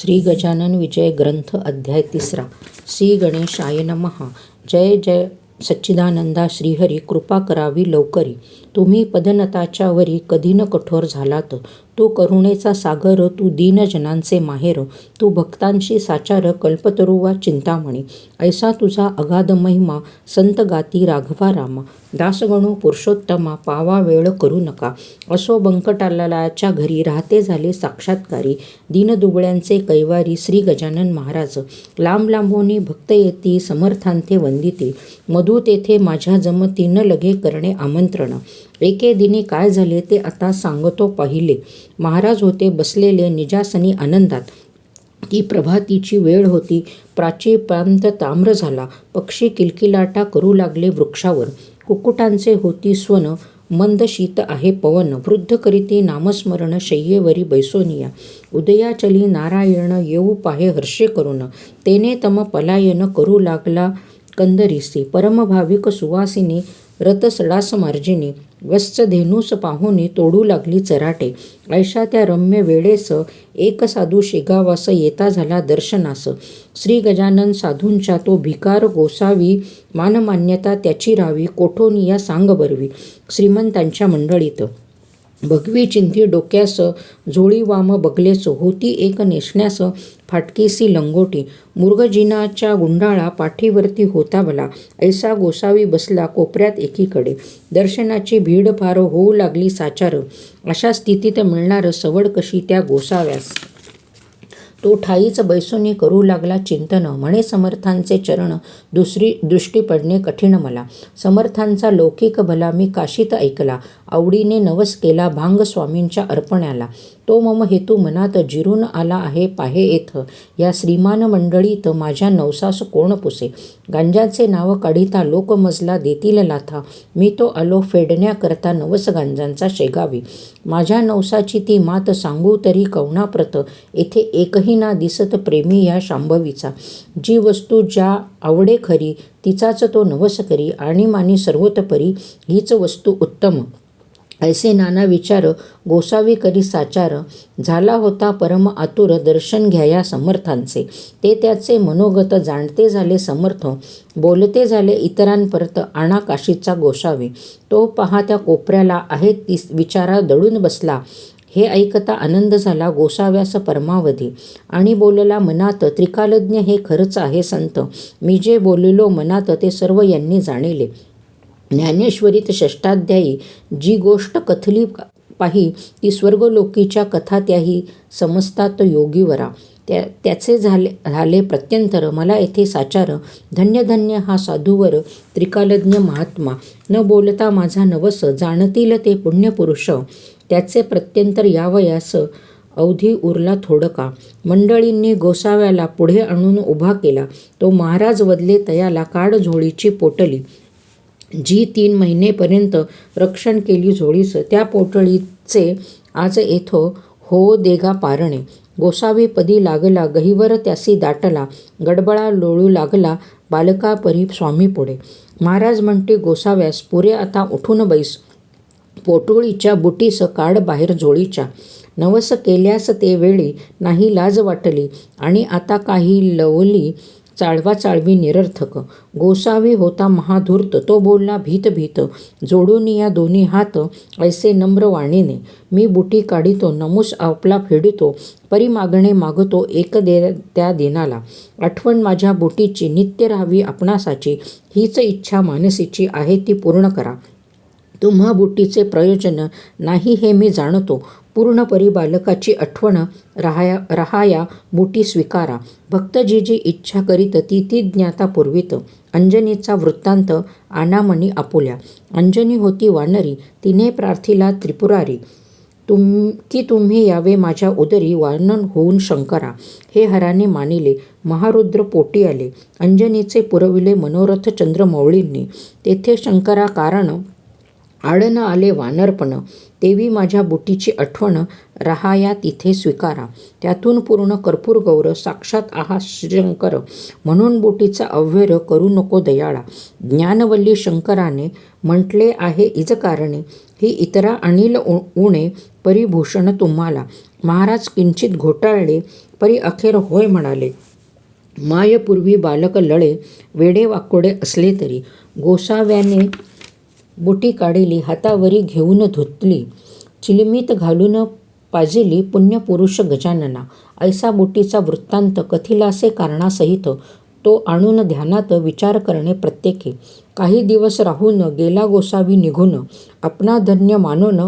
श्री गजानन विजय ग्रंथ अध्याय तिसरा. श्री गणेशाय नमहा जय जय. सच्चिदानंदा श्रीहरी कृपा करावी लवकरी. तुम्ही पदनताच्या वरी कधी न कठोर झालात. तू करुणेचा सागर तू दीनजनांचे माहेर तू भक्तांशी साचार कल्पतरुवा चिंतामणी. ऐसा तुझा अगाध महिमा संत गाती राघवा रामा. दासगणू पुरुषोत्तमा पावा वेळ करू नका. असो बंकटालाच्या घरी राहते झाले साक्षात्कारी. दीनदुबळ्यांचे कैवारी श्री गजानन महाराज. लांब लांबोनी भक्त येती समर्थांते वंदिती. मधू तेथे माझ्या जमती न लगे करणे आमंत्रण. एके दिनी काय झाले ते आता सांगतो पाहिले. महाराज होते बसलेले निजासनी आनंदात. ती प्रभातीची वेळ होती. प्राची प्रांत ताम्र झाला. पक्षी किलकिलाटा करू लागले वृक्षावर. कुक्कुटांचे होती स्वन मंद शीत आहे पवन. वृद्ध करीती नामस्मरण शय्येवरी बैसोनिया. उदयाचली नारायण येऊ पाहे हर्षे करून तेने तम पलायन करू लागला कंदरीसी. परमभाविक सुवासिनी रथसडास मार्जिनी वत्स धेनूस पाहुनी तोडू लागली चराटे. ऐशा त्या रम्य वेळेस एक साधू शेगावास येता झाला दर्शनास. श्री गजानन साधूंच्या तो भिकार गोसावी मानमान्यता त्याची रावी कोठोनिया सांग बरवी श्रीमंतांच्या मंडळीत. भगवी चिंधी डोक्यास झोळी वाम बगलेस होती एक नेसण्यास फाटकीसी लंगोटी. मुर्गजिनाच्या गुंडाळा पाठीवरती होता भला. ऐसा गोसावी बसला कोपऱ्यात एकीकडे. दर्शनाची भीड फार होऊ लागली साचार. अशा स्थितीत मिळणारं सवड कशी त्या गोसाव्यास? तो ठाईच बैसोनी करू लागला चिंतन. म्हणे समर्थांचे चरण. दुसरी दृष्टी पडणे कठीण मला. समर्थांचा लौकिक भला मी काशीत ऐकला. आवडीने नवस केला भांग स्वामींच्या अर्पण्याला. तो मम हेतू मनात जिरून आला आहे पाहे येथ. या श्रीमान मंडळीत माझ्या नवसास कोण पुसे? गांजाचे नाव काढिता लोकमजला देतील लाथा. मी तो आलो फेडण्याकरता नवस गांजांचा शेगावी. माझ्या नवसाची ती मात सांगू तरी कवणाप्रत येथे एकही ना दिसत प्रेमी या शांभवीचा. जी वस्तू ज्या आवडे खरी तिचाच तो नवस करी. आणि मानी सर्वोतपरी हीच वस्तू उत्तम. ऐसे नाना विचार गोसावी करी साचार. झाला होता परम आतुर दर्शन घ्याया समर्थांचे. ते त्याचे मनोगत जाणते झाले समर्थ. बोलते झाले इतरांपर्यंत आणा काशीचा गोसावी. तो पहा त्या कोपऱ्याला आहे ती विचारा दडून बसला. हे ऐकता आनंद झाला गोसाव्यास परमावधी. आणि बोलला मनात त्रिकालज्ञ हे खरंच आहे संत. मी जे बोललो मनात ते सर्व यांनी जाणिले. ज्ञानेश्वरीत षष्टाध्यायी जी गोष्ट कथली पाही ती स्वर्गलोकीच्या कथा त्याही समजतात योगीवरा. त्या त्याचे झाले झाले प्रत्यंतर मला येथे साचार धन्य धन्य हा साधूवर त्रिकालज्ञ महात्मा. न बोलता माझा नवस जाणतील ते पुण्यपुरुष. त्याचे प्रत्यंतर यावयास अवधी उरला थोडका. मंडळींनी गोसाव्याला पुढे आणून उभा केला. तो महाराज वदले तयाला काडझोळीची पोटली. जी तीन महिनेपर्यंत रक्षण केली झोळीस त्या पोटळीचे आज येथो हो देगा पारणे. गोसावी पदी लागला गहीवर त्यासी दाटला गडबडा लोळू लागला बालका परी स्वामी पुढे. महाराज म्हणते गोसाव्यास पुरे आता उठून बैस. पोटोळीच्या बुटीस काढ बाहेर झोळीच्या. नवस केल्यास ते वेळी नाही लाज वाटली आणि आता काही लवली चाळवा चाळवी निरर्थक. गोसावी होता महाधूर्त तो बोलला भीत भीत जोडून या दोन्ही हात ऐसे नम्र वाणीने. मी बुटी काढितो नमूस आपला फेडितो परी मागणे मागतो एक दे त्या दिनाला. आठवण माझ्या बुटीची नित्य राहावी आपणासाची हीच इच्छा मानसीची आहे ती पूर्ण करा. तुम्हा बुटीचे प्रयोजन नाही हे मी जाणतो. पूर्ण बालकाची आठवण राहाया राहाया बुटी स्वीकारा. भक्त जी जी इच्छा करीत ती ती ज्ञाता पुरवित. अंजनीचा वृत्तांत आनामनी आपुल्या अंजनी होती वानरी तिने प्रार्थीला त्रिपुरारी. तुम की तुम्ही यावे माझ्या उदरी वानन होऊन शंकरा. हे हराने मानिले महारुद्र पोटी आले. अंजनीचे पुरविले मनोरथ चंद्रमौळींनी. तेथे शंकरा कारण आडनं आले वानरपण. तेवी माझ्या बुटीची आठवण राहाया तिथे स्वीकारा. त्यातून पूर्ण कर्पूर गौर साक्षात आहा शंकर म्हणून बुटीचा अव्यर करू नको दयाळा. ज्ञानवल्ली शंकराने म्हटले आहे इजकारणे ही इतरा अनिल उणे परिभूषण तुम्हाला. महाराज किंचित घोटाळले परी अखेर होय म्हणाले. मायपूर्वी बालक लळे वेडे वाकोडे असले तरी. गोसाव्याने बुटी काढिली हातावरी घेऊन धुतली चिलमीत घालून पाजिली पुण्यपुरुष गजानना. ऐसा बुटीचा वृत्तांत कथिलासे कारणासहित तो आणून ध्यानात विचार करणे प्रत्येकी. काही दिवस राहून गेला गोसावी निघून आपणा धन्य मानून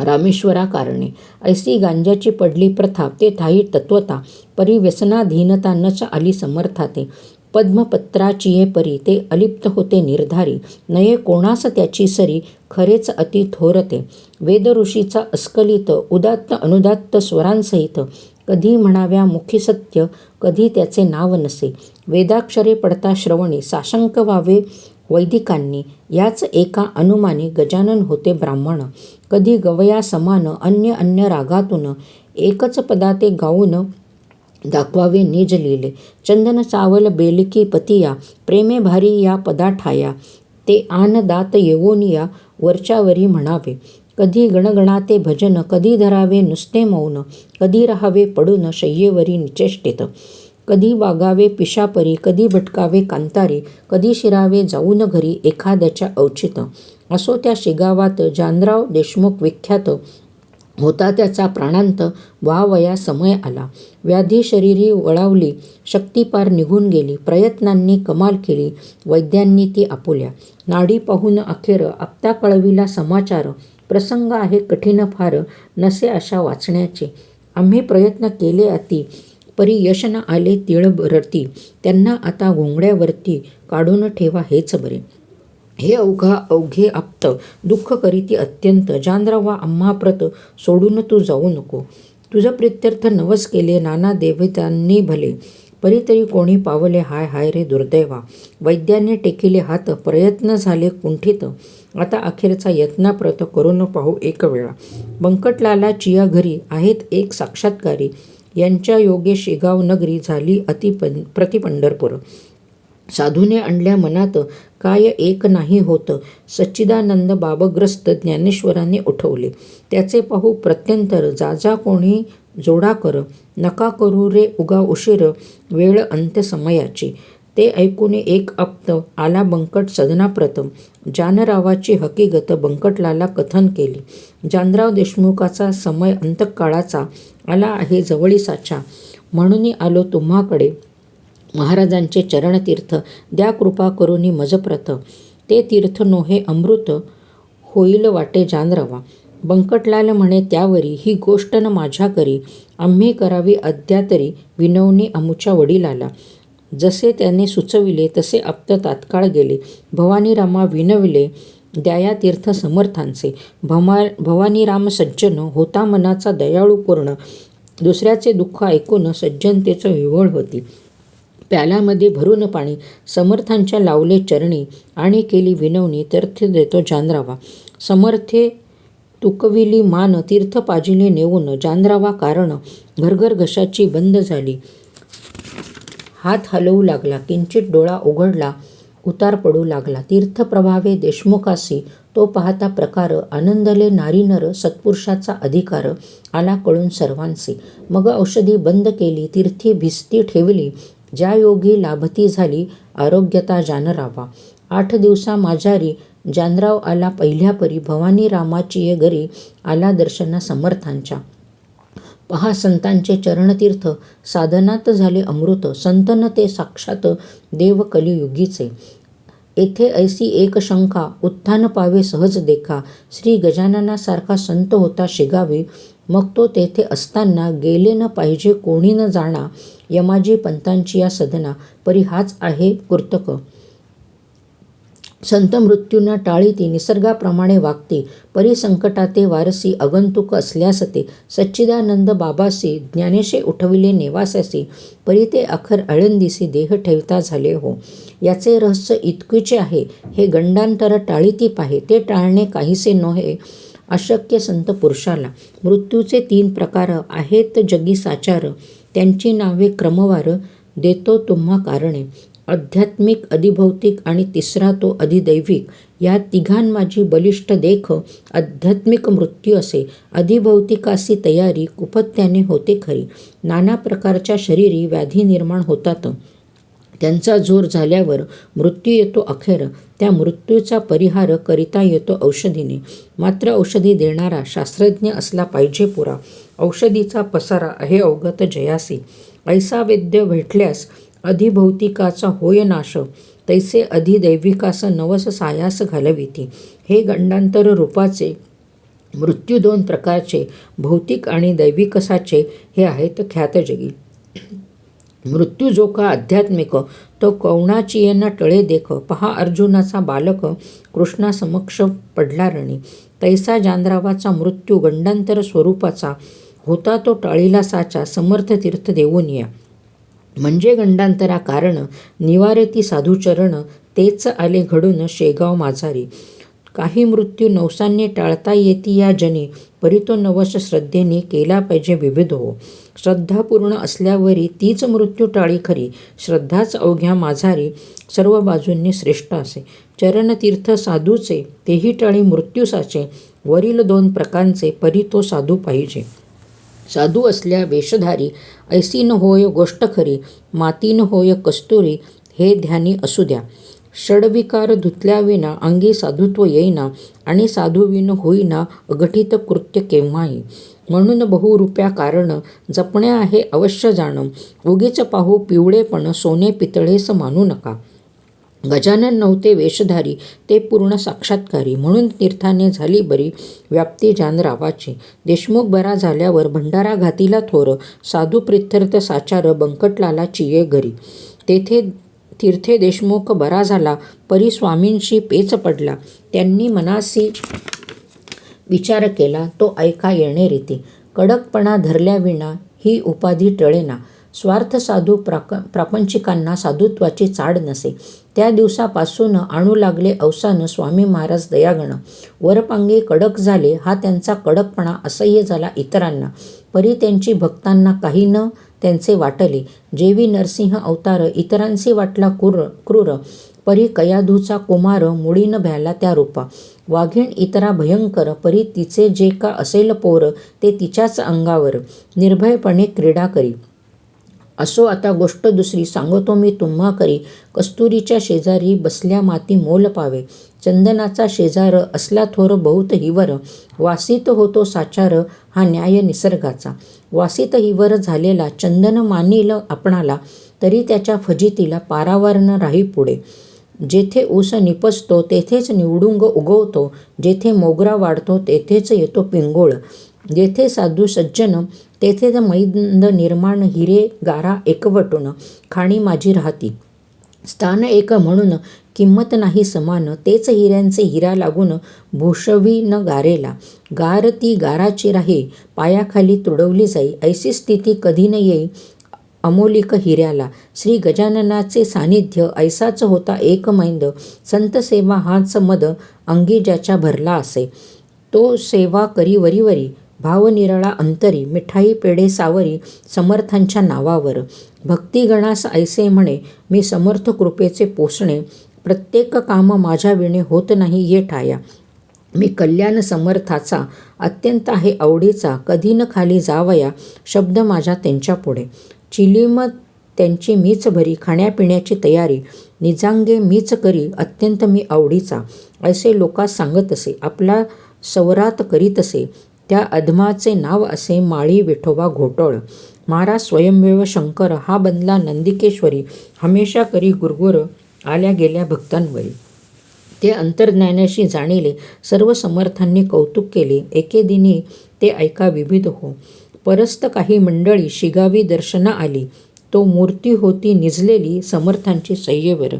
रामेश्वरा कारणे. ऐसी गांजाची पडली प्रथा ते थाई तत्वता परी व्यसनाधीनता नच आली समर्थाते. पद्मपत्राचिये परी ते अलिप्त होते निर्धारी. नये कोणास त्याची सरी खरेच अति थोरते. वेदऋषीचा अस्खलित उदात्त अनुदात्त स्वरांसहित. कधी म्हणाव्या मुखी सत्य कधी त्याचे नाव नसे. वेदाक्षरे पडता श्रवणी साशंक व्हावे वैदिकांनी. याच एका अनुमाने गजानन होते ब्राह्मण. कधी गवया समान अन्य अन्य रागातून. एकच पदाते गाऊन दाखवावे निज लिहिले चंदन चावल बेलकी पतिया प्रेमे भारी या पदा ठाया ते आन दात येवोनिया वरच्यावरी म्हणावे. कधी गणगणाते भजन कधी धरावे नुसते मौन. कधी राहावे पडून शय्येवरी निचेष्टित. कधी वागावे पिशापरी कधी भटकावे कांतारी कधी शिरावे जाऊन घरी एखाद्याच्या औचित असो त्या शिगावात जानराव देशमुख विख्यात. होता त्याचा प्राणांत व्हावया समय आला. व्याधी शरीरी वळावली शक्ती पार निघून गेली प्रयत्नांनी कमाल केली वैद्यांनी ती आपुल्या. नाडी पाहून अखेर आप्ता कळविला समाचार प्रसंग आहे कठीण फार नसे अशा वाचण्याचे. आम्ही प्रयत्न केले अति परी यश न आले तिळभरती. त्यांना आता घोंगड्यावरती काढून ठेवा हेच बरे. हे अवघा अवघे आप्त दुःख करीती अत्यंत. जानरावा आम्हा सोडून तू जाऊ नको. तुझं प्रित्यर्थ नवस केले नाना देवतांनी भले. परीतरी कोणी पावले हाय हाय रे दुर्दैवा. वैद्याने टेकिले हात प्रयत्न झाले कुंठित. आता अखेरचा यत्नाप्रत करून पाहू एक वेळा. बंकटलाला चिया घरी आहेत एक साक्षात्कारी. यांच्या योगे शेगाव नगरी झाली अति प्रतिपंढरपूर साधूने आणल्या मनात काय एक नाही होतं. सच्चिदानंद बाबग्रस्त ज्ञानेश्वरांनी उठवले. त्याचे पाहू प्रत्यंतर जा जा कोणी जोडा कर. नका करू रे उगा उशीर. वेळ अंत्यसमयाची ते ऐकून एक अप्त आला बंकट सदनाप्रथम जानरावाची हकीकत बंकटलाला कथन केली. जानराव देशमुखाचा समय अंतकाळाचा आला आहे जवळीसाचा म्हणून आलो तुम्हाकडे. महाराजांचे चरणतीर्थ द्या कृपा करुनी मजप्रथ. ते तीर्थ नोहे अमृत होईल वाटे जानरवा बंकटलाल म्हणे त्यावरी ही गोष्ट न माझ्या करी. आम्ही करावी अद्यातरी विनवणी अमुच्या वडिलाला. जसे त्याने सुचविले तसे आप्त तात्काळ गेले. भवानीरामा विनविले द्याया तीर्थ समर्थांचे. भमा भवानीराम सज्जन होता मनाचा दयाळूपूर्ण. दुसऱ्याचे दुःख ऐकून सज्जनतेचं विवळ होती. प्यालामध्ये भरून पाणी समर्थांच्या लावले चरणी आणि केली विनवणी तीर्थ देतो जानरावा समर्थे तुकविली मान तीर्थ पाजिले नेऊन जानरावा कारण घरघर घशाची बंद झाली. हात हलवू लागला किंचित डोळा उघडला उतार पडू लागला. तीर्थप्रभावे देशमुखासी तो पाहता प्रकार आनंदले नारीनर सत्पुरुषाचा अधिकार आला कळून सर्वांसी. मग औषधी बंद केली तीर्थी भिस्ती ठेवली ज्या योगी लाभती झाली आरोग्यता जानरावा आठ दिवसा माझारी जानराव आला पहिल्या परी भवानी रामाची घरी आला दर्शना समर्थांच्या पहा संतांचे चरणतीर्थ साधनात झाले अमृत संतन ते साक्षात देव कलियुगीचे येथे ऐसी एक शंका उत्थान पावे सहज देखा. श्री गजाननासारखा संत होता शिगावी मग तो तेथे असताना गेले न पाहिजे कोणी न जाणा यमाजी पंतांची या सदना परी हाच आहे कुर्तक. संत मृत्यूंना टाळी ती निसर्गाप्रमाणे वागते परिसंकटाते वारसी अगंतुक असल्यास ते सच्चिदानंद बाबासी ज्ञानेशे उठविले नेवासासी परी ते अखर आळंदीसी देह ठेवता झाले हो. याचे रहस्य इतकीचे आहे हे गंडांतर टाळीती पाहे ते टाळणे काहीसे नव्हे अशक्य संत पुरुषाला. मृत्यूचे तीन प्रकार आहेत जगी साचार त्यांची नावे क्रमवार देतो तुम्हा कारणे. आध्यात्मिक अधिभौतिक आणि तिसरा तो अधिदैविक. या तिघां माझी बलिष्ठ देख आध्यात्मिक मृत्यू असे. अधिभौतिकासी तयारी कुपत्याने होते खरी. नाना प्रकारच्या शरीरी व्याधी निर्माण होतात. त्यांचा जोर झाल्यावर मृत्यू येतो अखेर. त्या मृत्यूचा परिहार करिता येतो औषधीने. मात्र औषधी देणारा शास्त्रज्ञ असला पाहिजे पुरा. औषधीचा पसारा हे अवगत जयासी. ऐसा वैद्य भेटल्यास अधिभौतिकाचा होय नाश. तैसे अधिदैविकास नवस सायास घालविती. हे गंडांतर रूपाचे मृत्यू दोन प्रकारचे भौतिक आणि दैविकसाचे हे आहेत ख्यातजगी. मृत्यू जो का आध्यात्मिक तो कवणाची यांना टळे देख. पहा अर्जुनाचा बालक कृष्णासमक्ष पडला रणी. तैसा जांद्रावाचा मृत्यू गंडांतर स्वरूपाचा होता तो टाळीला साचा समर्थ तीर्थ देऊन या. म्हणजे गंडांतरा कारण निवारती साधुचरण तेच आले घडून शेगाव माझारी काही मृत्यू नवसांनी टाळता येती या जनी परी तो नवस श्रद्धेने केला पाहिजे विविध हो. श्रद्धा पूर्ण असल्यावरी तीच मृत्यू टाळी खरी. श्रद्धाच अवघ्या माझारी सर्व बाजूंनी श्रेष्ठ असे. चरणतीर्थ साधूचे तेही टाळी मृत्यूसाचे वरील दोन प्रकारचे परी तो साधू पाहिजे. साधू असल्या वेशधारी ऐसी न होय गोष्ट खरी. मातीन होय कस्तुरी हे ध्यानी असू द्या. षडविकार धुतल्याविना अंगी साधुत्व येईना आणि साधूविन होईना अघटित कृत्य केव्हाही? म्हणून बहुरूप्या कारण जपण्या आहे अवश्य जाणं. उगीच पाहू पिवळेपण सोने पितळेस मानू नका. गजानन नव्हते वेशधारी ते पूर्ण साक्षात्कारी. म्हणून तीर्थाने झाली बरी व्याप्ती जानरावाची. देशमुख बरा झाल्यावर भंडारा घातीला थोर साधू प्रित्यर्थ साचार बंकटलाला चिये घरी. तेथे तीर्थे देशमुख बरा झाला परी स्वामींशी पेच पडला. त्यांनी मनासी विचार केला तो ऐका येणे रीती. कडकपणा धरल्याविना ही उपाधी टळेना. स्वार्थ साधू प्राक प्रापंचिकांना साधुत्वाची चाड नसे. त्या दिवसापासून आणू लागले अवसानं स्वामी महाराज दयागण. वरपांगे कडक झाले हा त्यांचा कडकपणा असह्य झाला इतरांना. परी त्यांची भक्तांना काही न त्यांचे वाटले. जेवी नरसिंह अवतार इतरांशी वाटला क्रूर क्रूर. परी कयाधूचा कुमार मुळीन भ्याला त्या रूपा. वाघीण इतरा भयंकर परी तिचे जे का असेल पोर ते तिच्याच अंगावर. निर्भयपणे क्रीडा करी. असो आता गोष्ट दुसरी सांगतो मी तुम्हा करी कस्तुरीच्या शेजारी बसल्या माती मोल पावे. चंदनाचा शेजार असला थोर बहुत हिवर. वासित होतो साचार हा न्याय निसर्गाचा. वासित हिवर झालेला चंदन मानिल आपणाला तरी त्याच्या फजितीला पारावार न राही पुढे. जेथे ऊस निपसतो तेथेच निवडुंग उगवतो जेथे मोगरा वाढतो तेथेच येतो पिंगोळ. जेथे साधू सज्जन तेथेच मैंद निर्माण हिरे गारा एकवटून खाणी माझी राहती. स्थान एक म्हणून किंमत नाही समान तेच हिऱ्यांचे हिरा लागून भूषवी न गारेला. गार ती गाराची राहे पायाखाली तुडवली जाई. ऐसी स्थिती कधी न येई अमोलिक हिऱ्याला. श्री गजाननाचे सानिध्य ऐसाच होता एक मैंद. संत सेवा हाच मद अंगी ज्याच्या भरला असे. तो सेवा करी वरी वरी अंतरी मिठाई पेढे सावरी समर्थांच्या नावावर. भक्तिगणास ऐसे म्हणे मी समर्थ कृपेचे पोसणे प्रत्येक काम माझ्या विणे होत नाही ये ठाया. मी कल्याण समर्थाचा अत्यंत आहे आवडीचा कधी न खाली जावया शब्द माझ्या त्यांच्यापुढे चिलीम त्यांची मीच भरी खाण्यापिण्याची तयारी निजांगे मीच करी अत्यंत मी आवडीचा. असे लोका सांगत असे आपला सवरात करीत असे त्या अधमाचे नाव असे माळी विठोबा घोटळ. महाराज स्वयंमेव शंकर हा बनला नंदिकेश्वरी हमेशा करी गुरगुर आल्या गेल्या भक्तांवरी. ते अंतर्ज्ञानाशी जाणिले सर्व समर्थांनी कौतुक केले. एके दिनी ते ऐका विविध हो. परस्त काही मंडळी शिगावी दर्शना आली. तो मूर्ती होती निजलेली समर्थांची सह्येवर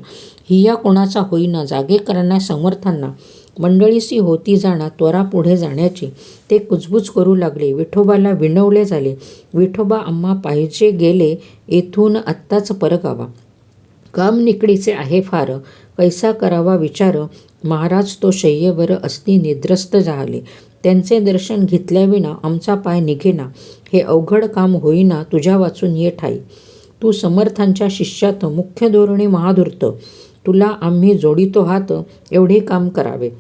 हिया कोणाचा होईना जागे करण्या समर्थांना. मंडळीसी होती जाणा त्वरा पुढे जाण्याची. ते कुजबुज करू लागले. विठोबाला विनवले झाले. विठोबा आम्हा पाहिजे गेले येथून आत्ताच परगावा. काम निकडीचे आहे फार. कैसा करावा विचार. महाराज तो शय्येवर असती निद्रस्त झाले. त्यांचे दर्शन घेतल्याविना आमचा पाय निघेना. हे अवघड काम होईना तुझ्या वाचून ये ठाई. तू समर्थांच्या शिष्यात मुख्य धोरणे महाधूर्त. तुला आम्ही जोडितो हात एवढे काम करावे.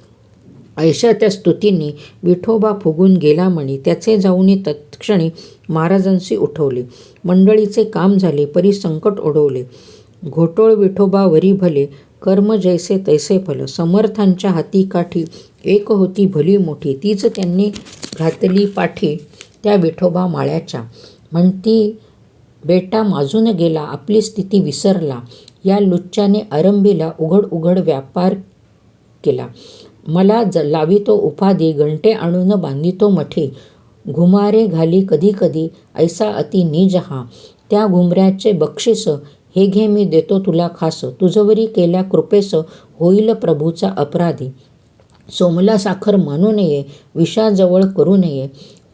ऐशा त्या स्तुतींनी विठोबा फुगून गेला म्हणी त्याचे जाऊनी तत्क्षणी महाराजांशी उठवले. मंडळीचे काम झाले परी संकट ओढवले. घोटोळ विठोबा वरी भले कर्म जैसे तैसे फल. समर्थांच्या हाती काठी एक होती भली मोठी. तीच त्यांनी घातली पाठी त्या विठोबा माळ्याच्या. म्हणती बेटा माजून गेला आपली स्थिती विसरला. या लुच्चाने आरंभीला उघड उघड व्यापार केला. मला ज लावितो उपाधी घंटे आणून बांधितो मठे. घुमारे घाली कधी कधी ऐसा अति निजहा त्या घुमऱ्याचे बक्षीस हे घे मी देतो तुला खास. तुझवरी केल्या कृपेस होईल प्रभूचा अपराधी. सोमला साखर मानू नये विषाजवळ करू नये.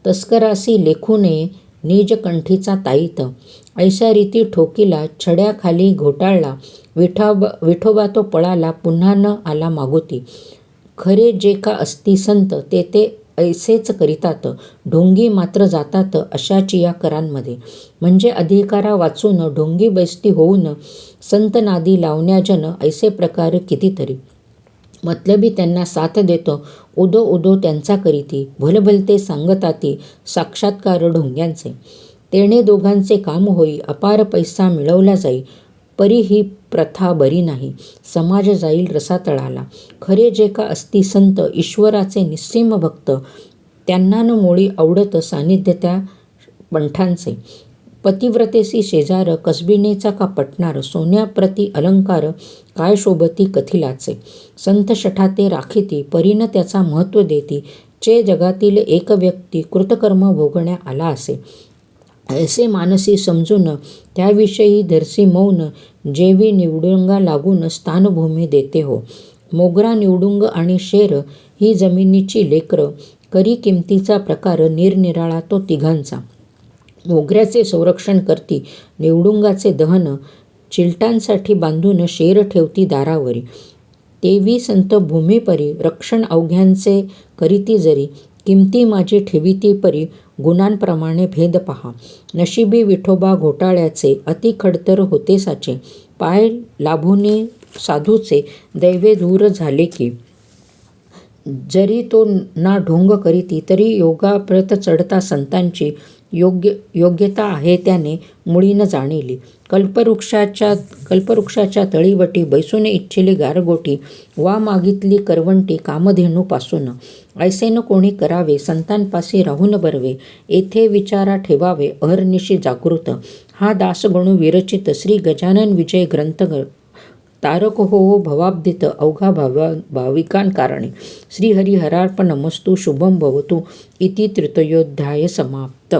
तस्करासी लेखू नये निजकंठीचा ताईत. ऐशा रीती ठोकीला छड्याखाली घोटाळला. विठाबा विठोबा तो पळाला पुन्हा न आला मागोती. खरे जे का असती संत ते ते ऐसेच करीतात ढोंगी मात्र जातात अशाची या करांमध्ये. म्हणजे अधिकारा वाचून ढोंगी बैसती होऊन संत नादी लावण्याजन ऐसे प्रकार कितीतरी. मतलबी त्यांना साथ देतो उदो उदो त्यांचा करीती भलभलते सांगताती साक्षात्कार ढोंग्यांचे. तेणे दोघांचे काम होई अपार पैसा मिळवला जाई परी ही प्रथा बरी नाही. समाज जाईल रसातळाला. खरे जे का असती संत ईश्वराचे निस्सीम भक्त त्यांना न मोळी आवडत सानिध्य त्या पंठांचे. पतिव्रतेसी शेजार कसबिनेचा का पटणार सोन्याप्रती अलंकार काय शोभती कथिलाचे. संत शठाते राखीती परीन त्याचा महत्त्व देती. चे जगातील एक व्यक्ती कृतकर्म भोगण्या आला असे. ऐसे मानसी समजून त्याविषयी धरसी मौन जेवी निवडुंगा लागून स्थानभूमी देते हो. मोगरा निवडुंग आणि शेर ही जमिनीची लेकरं करी किमतीचा प्रकार निरनिराळा तो तिघांचा. मोगऱ्याचे संरक्षण करती निवडुंगाचे दहन चिलटांसाठी बांधून शेर ठेवती दारावरी. तेवी संत भूमीपरी रक्षण अवघ्यांचे करीती जरी किमती माझी ठेवीती परी गुणांप्रमाणे भेद पहा. नशिबी विठोबा घोटाळ्याचे अति खडतर होते साचे. पाय लाभूने साधूचे दैवे दूर झाले की. जरी तो ना ढोंग करीती तरी योगाप्रत चढता संतांची योग्य योग्यता आहे त्याने मुळीनं जाणिली कल्पवृक्षाच्या कल्पवृक्षाच्या तळीवटी बैसून इच्छिली गारगोटी वा मागितली करवंटी कामधेनूपासून. ऐसेनं कोणी करावे संतांपासी राहून बरवे येथे विचारा ठेवावे अहर्निशी जागृत. हा दासगणू विरचित श्री गजानन विजय ग्रंथ तारक हो भवाब्दित अवघा भावा भाविकांकारणे श्रीहरिहरार्पणमस्तु शुभं भवतु इति तृतीयोध्याय समाप्त.